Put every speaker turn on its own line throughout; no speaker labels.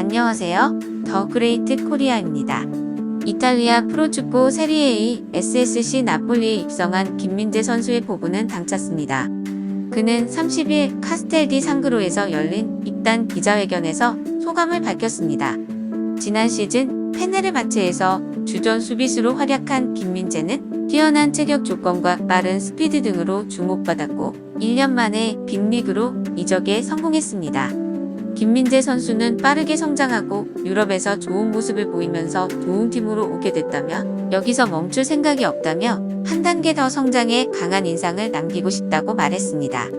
안녕하세요. 더 그레이트 코리아입니다. 이탈리아 프로축구 세리에이 SSC 나폴리에 입성한 김민재 선수의 포부는 당찼습니다. 그는 30일 카스텔디 상그로에서 열린 입단 기자회견에서 소감을 밝혔습니다. 지난 시즌 페네르바체에서 주전 수비수로 활약한 김민재는 뛰어난 체격 조건과 빠른 스피드 등으로 주목받았고 1년 만에 빅리그로 이적에 성공했습니다. 김민재 선수는 빠르게 성장하고 유럽에서 좋은 모습을 보이면서 좋은 팀으로 오게 됐다며 여기서 멈출 생각이 없다며 한 단계 더 성장해 강한 인상을 남기고 싶다고 말했습니다.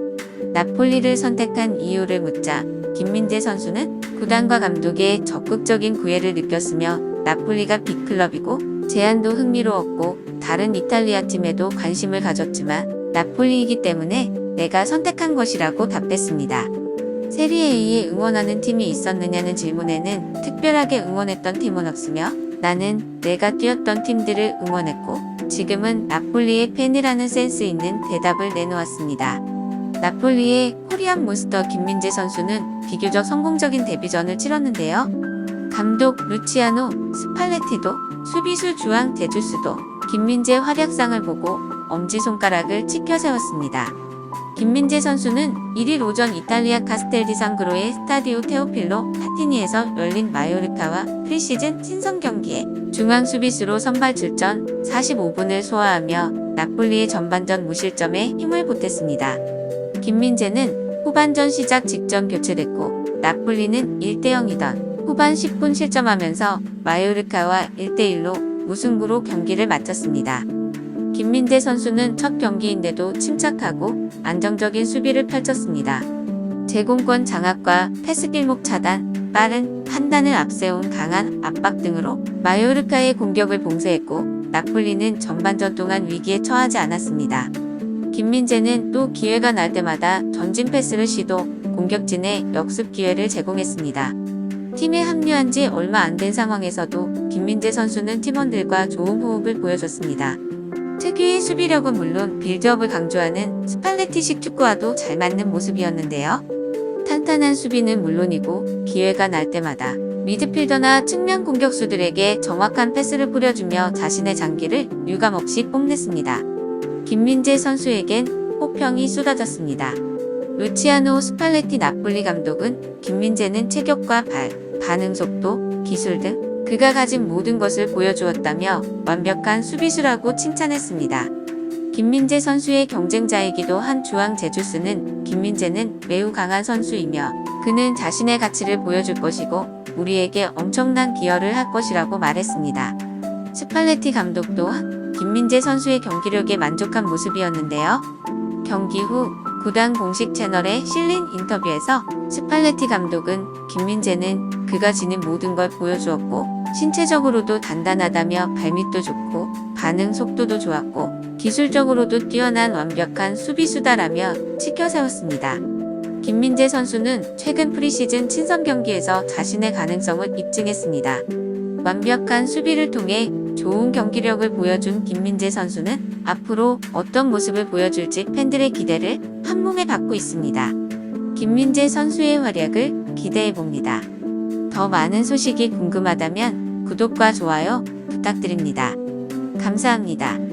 나폴리를 선택한 이유를 묻자 김민재 선수는 구단과 감독의 적극적인 구애를 느꼈으며 나폴리가 빅클럽이고 제안도 흥미로웠고 다른 이탈리아 팀에도 관심을 가졌지만 나폴리이기 때문에 내가 선택한 것이라고 답했습니다. 세리에이에 응원하는 팀이 있었느냐는 질문에는 특별하게 응원했던 팀은 없으며 나는 내가 뛰었던 팀들을 응원했고 지금은 나폴리의 팬이라는 센스 있는 대답을 내놓았습니다. 나폴리의 코리안 몬스터 김민재 선수는 비교적 성공적인 데뷔전을 치렀는데요. 감독 루치아노 스팔레티도 수비수 주앙 제주스도 김민재 활약상을 보고 엄지손가락을 치켜 세웠습니다. 김민재 선수는 1일 오전 이탈리아 카스텔디 상그로의 스타디오 테오필로 파티니에서 열린 마요르카와 프리시즌 친선 경기에 중앙 수비수로 선발 출전 45분을 소화하며 나폴리의 전반전 무실점에 힘을 보탰습니다. 김민재는 후반전 시작 직전 교체됐고 나폴리는 1대0이던 후반 10분 실점하면서 마요르카와 1대1로 무승부로 경기를 마쳤습니다. 김민재 선수는 첫 경기인데도 침착하고 안정적인 수비를 펼쳤습니다. 제공권 장악과 패스 길목 차단, 빠른 판단을 앞세운 강한 압박 등으로 마요르카의 공격을 봉쇄했고 나폴리는 전반전 동안 위기에 처하지 않았습니다. 김민재는 또 기회가 날 때마다 전진 패스를 시도, 공격진에 역습 기회를 제공했습니다. 팀에 합류한 지 얼마 안 된 상황에서도 김민재 선수는 팀원들과 좋은 호흡을 보여줬습니다. 특유의 수비력은 물론 빌드업을 강조하는 스팔레티식 축구와도 잘 맞는 모습이었는데요. 탄탄한 수비는 물론이고 기회가 날 때마다 미드필더나 측면 공격수들에게 정확한 패스를 뿌려주며 자신의 장기를 유감없이 뽐냈습니다. 김민재 선수에겐 호평이 쏟아졌습니다. 루치아노 스팔레티 나폴리 감독은 김민재는 체격과 발, 반응 속도, 기술 등 그가 가진 모든 것을 보여주었다며 완벽한 수비수라고 칭찬했습니다. 김민재 선수의 경쟁자이기도 한 주앙 제주스는 김민재는 매우 강한 선수이며 그는 자신의 가치를 보여줄 것이고 우리에게 엄청난 기여를 할 것이라고 말했습니다. 스팔레티 감독 또한 김민재 선수의 경기력에 만족한 모습이었는데요. 경기 후 구단 공식 채널에 실린 인터뷰에서 스팔레티 감독은 김민재는 그가 지닌 모든 걸 보여주었고 신체적으로도 단단하다며 발밑도 좋고 반응 속도도 좋았고 기술적으로도 뛰어난 완벽한 수비수다라며 치켜 세웠습니다. 김민재 선수는 최근 프리시즌 친선 경기에서 자신의 가능성을 입증했습니다. 완벽한 수비를 통해 좋은 경기력을 보여준 김민재 선수는 앞으로 어떤 모습을 보여줄지 팬들의 기대를 한몸에 받고 있습니다. 김민재 선수의 활약을 기대해 봅니다. 더 많은 소식이 궁금하다면 구독과 좋아요 부탁드립니다. 감사합니다.